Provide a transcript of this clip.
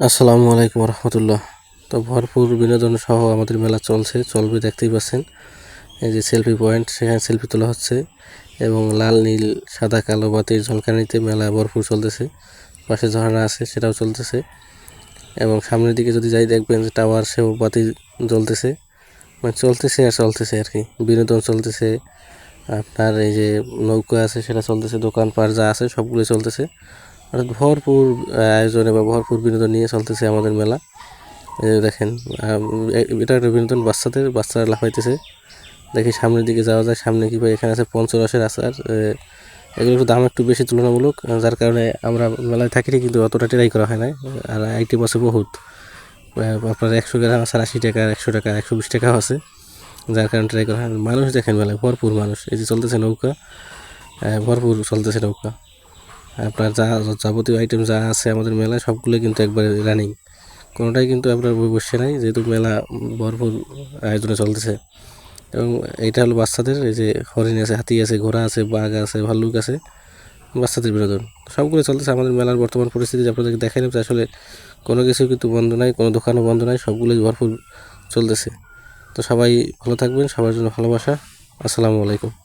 আসসালামু আলাইকুম রহমতুল্লাহ। তো ভরপুর বিনোদন সহ আমাদের মেলা চলছে, চলবে দেখতেই পাচ্ছেন। এই যে সেলফি পয়েন্ট, সেখানে সেলফি তোলা হচ্ছে এবং লাল, নীল, সাদা, কালো, বাতির ঝলকানিতে মেলা ভরপুর চলতেছে। পাশে ঝর্ণা আছে, সেটাও চলতেছে। এবং সামনের দিকে যদি যাই দেখবেন যে টাওয়ার সেও বাতি জ্বলতেছে। মানে চলতেছে আর চলতেছে আর কি। বিনোদন চলতেছে। আপনার এই যে নৌকা আছে, সেটা চলতেছে দোকান পার যা আছে সবগুলো চলতেছে। অর্থাৎ ভরপুর আয়োজনে বা ভরপুর বিনোদন নিয়ে চলতেছে আমাদের মেলা। দেখেন এটা একটা বিনোদন বাচ্চাদের, বাচ্চারা লাফাইতেছে। দেখি সামনের দিকে যাওয়া যায়, সামনে কি এখানে আছে পঞ্চরসের আচার। এগুলো একটু দাম একটু বেশি তুলনামূলক যার কারণে আমরা মেলায় থাকি কিন্তু অতটা ট্রাই করা হয় না আর আইটেম আছে বহুত। আপনার একশো গ্রাম আছে আশি টাকা একশো টাকা একশো বিশ টাকাও আছে, যার কারণে ট্রাই করা হয়। মানুষ দেখেন মেলায়, ভরপুর মানুষ। এই যে চলতেছে নৌকা ভরপুর চলতেছে নৌকা। আপনার যা যাবতীয় আইটেম যা আছে আমাদের মেলায় সবগুলো কিন্তু একবারে রানিং কোনোটাই কিন্তু আপনার বই নাই, যেহেতু মেলা ভরপুর আয়োজনে চলতেছে। এবং এটা হলো বাচ্চাদের, এই যে হরিণ আছে, হাতি আছে, ঘোড়া আছে, বাঘ আছে, ভাল্লুক আছে, বাচ্চাদের বিনোদন। সবগুলো চলতেছে আমাদের মেলার বর্তমান পরিস্থিতি আপনাদেরকে দেখাইলাম যে আসলে কোনো কিছু কিন্তু বন্ধ নাই, কোনো দোকানও বন্ধ নাই, সবগুলোই ভরপুর চলতেছে। তো সবাই ভালো থাকবেন, সবার জন্য ভালোবাসা। আসসালামু আলাইকুম।